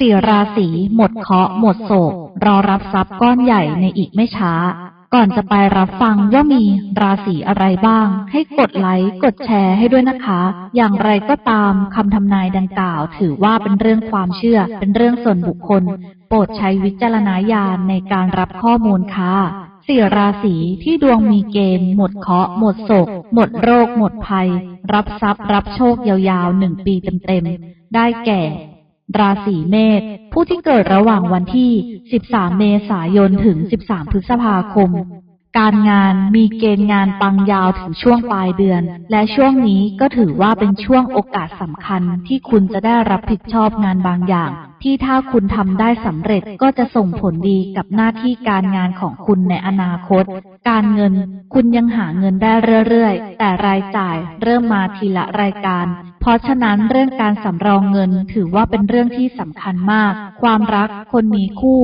สี่ราศีหมดเคราะห์หมดโศก รอรับทรัพย์ก้อนใหญ่ในอีกไม่ช้า ก่อนจะไปรับฟังว่ามีราศีอะไรบ้าง ให้กดไลค์กดแชร์ให้ด้วยนะคะ อย่างไรก็ตามคำทำนายดังกล่าว ถือว่าเป็นเรื่องความเชื่อ เป็นเรื่องส่วนบุคคล โปรดใช้วิจารณญาณในการรับข้อมูลค่ะสี่ราศีที่ดวงมีเกณฑ์ หมดเคราะห์หมดโศก หมดโรค หมดภัย รับทรัพย์ รับโชคยาวๆหนึ่งปีเต็มๆ ได้แก่ ราศีเมษผู้ที่เกิดระหว่างวันที่ 13 เมษายนถึง 13 พฤษภาคม การงานมีเกณฑ์งานปังยาวถึงช่วงปลายเดือน และช่วงนี้ก็ถือว่าเป็นช่วงโอกาสสำคัญที่คุณจะได้รับผิดชอบงานบางอย่าง ที่ถ้าคุณทำได้สำเร็จก็จะส่งผลดีกับหน้าที่การงานของคุณในอนาคต การเงิน คุณยังหาเงินได้เรื่อยๆ แต่รายจ่ายเริ่มมาทีละรายการ เพราะฉะนั้นเรื่องการสำรองเงินถือว่าเป็นเรื่องที่สำคัญมาก ความรักคนมีคู่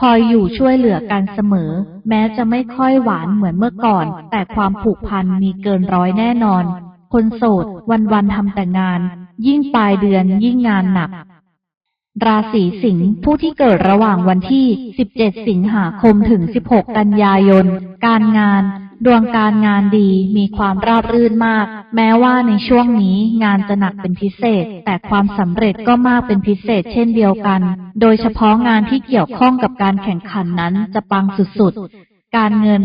คอยอยู่ช่วยเหลือกันเสมอ แม้จะไม่ค่อยหวานเหมือนเมื่อก่อน แต่ความผูกพันมีเกินร้อยแน่นอน คนโสดวันๆทำแต่งาน ยิ่งปลายเดือนยิ่งงานหนัก ราศีสิงห์ผู้ที่เกิดระหว่างวันที่ 17 สิงหาคมถึง 16 กันยายน การงาน ดวงการงานดีมีความราบรื่นมาก แม้ว่าในช่วงนี้งานจะหนักเป็นพิเศษ แต่ความสำเร็จก็มากเป็นพิเศษเช่นเดียวกัน โดยเฉพาะงานที่เกี่ยวข้องกับการแข่งขันนั้นจะปังสุดๆ การเงิน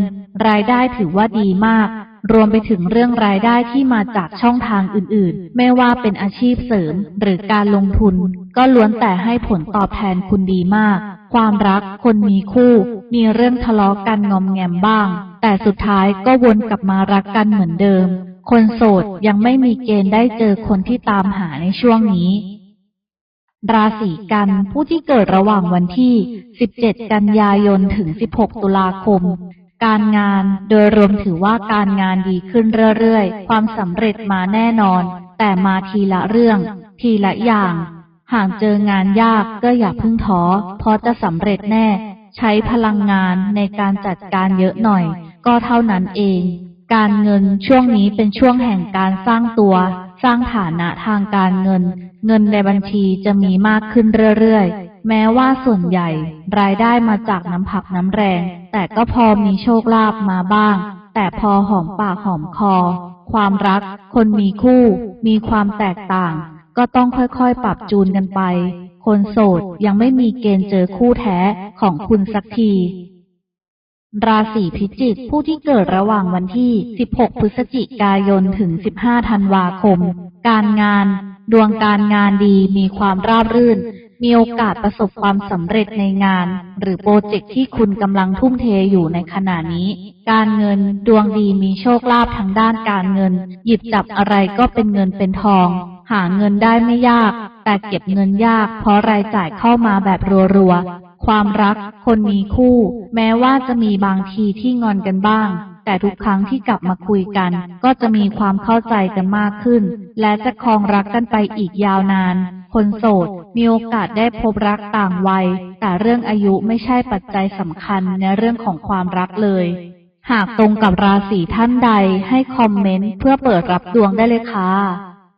รายได้ถือว่าดีมาก รวมไปถึงเรื่องรายได้ที่มาจากช่องทางอื่นๆ ไม่ว่าเป็นอาชีพเสริมหรือการลงทุน ก็ล้วนแต่ให้ผลตอบแทนคุณดีมาก ความรักคนมีคู่ มีเรื่องทะเลาะกันงอมแงมบ้าง แต่สุดท้ายก็วนกลับมารักกันเหมือนเดิม คนโสดยังไม่มีเกณฑ์ได้เจอคนที่ตามหาในช่วงนี้ ราศีกันผู้ที่เกิดระหว่างวันที่ 17 กันยายนถึง 16 ตุลาคมการงานโดยรวมถือว่าการงานดีขึ้นเรื่อยๆ ความสำเร็จมาแน่นอน แต่มาทีละเรื่อง ทีละอย่าง หากเจองานยากก็อย่าพิ่งท้อเพราะจะสำเร็จแน่ ใช้พลังงานในการจัดการเยอะหน่อย ก็เท่านั้นเอง การเงินช่วงนี้เป็นช่วงแห่งการสร้างตัว สร้างฐานะทางการเงิน เงินในบัญชีจะมีมากขึ้นเรื่อยๆ แม้ว่าส่วนใหญ่ รายได้มาจากน้ำผักน้ำแรง แต่ก็พอมีโชคลาภมาบ้าง แต่พอหอมปากหอมคอ ความรัก คนมีคู่ มีความแตกต่าง ก็ต้องค่อยๆ ปรับจูนกันไป คนโสดยังไม่มีเกณฑ์เจอคู่แท้ของคุณสักที ราศีพิจิก ผู้ที่เกิดระหว่างวันที่ 16 พฤศจิกายน ถึง 15 ธันวาคม การงาน ดวงการงานดีมีความราบรื่น มีโอกาสประสบความสำเร็จในงาน หรือโปรเจกต์ที่คุณกำลังทุ่มเทอยู่ในขณะนี้ การเงินดวงดีมีโชคลาภทางด้านการเงิน หยิบจับอะไรก็เป็นเงินเป็นทอง หาเงินได้ไม่ยาก แต่เก็บเงินยาก เพราะรายจ่ายเข้ามาแบบรัวๆ ความรัก คนมีคู่ แม้ว่าจะมีบางทีที่งอนกันบ้าง แต่ทุกครั้งที่กลับมาคุยกัน ก็จะมีความเข้าใจกันมากขึ้น และจะคองรักกันไปอีกยาวนาน คนโสด มีโอกาสได้พบรักต่างวัย แต่เรื่องอายุไม่ใช่ปัจจัยสำคัญในเรื่องของความรักเลยหากตรงกับราศีท่านใดให้คอมเมนต์เพื่อเปิดรับดวงได้เลยค่ะ